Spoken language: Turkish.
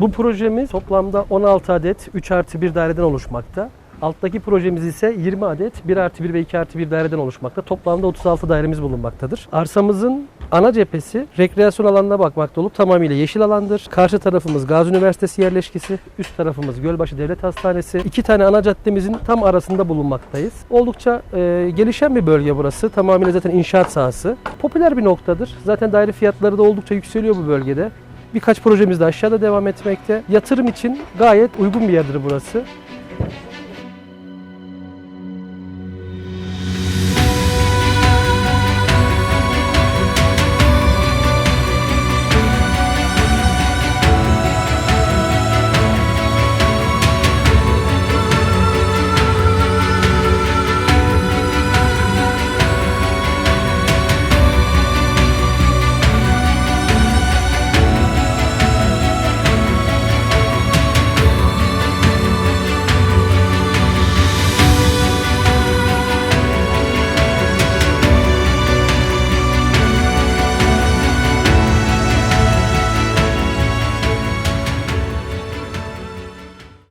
Bu projemiz toplamda 16 adet 3 artı 1 daireden oluşmakta. Alttaki projemiz ise 20 adet 1 artı 1 ve 2 artı 1 daireden oluşmakta. Toplamda 36 dairemiz bulunmaktadır. Arsamızın ana cephesi rekreasyon alanına bakmakta olup tamamıyla yeşil alandır. Karşı tarafımız Gazi Üniversitesi yerleşkesi, üst tarafımız Gölbaşı Devlet Hastanesi. İki tane ana caddemizin tam arasında bulunmaktayız. Oldukça e, gelişen bir bölge burası. Tamamıyla zaten inşaat sahası. Popüler bir noktadır. Zaten daire fiyatları da oldukça yükseliyor bu bölgede. Birkaç projemiz de aşağıda devam etmekte. Yatırım için gayet uygun bir yerdir burası.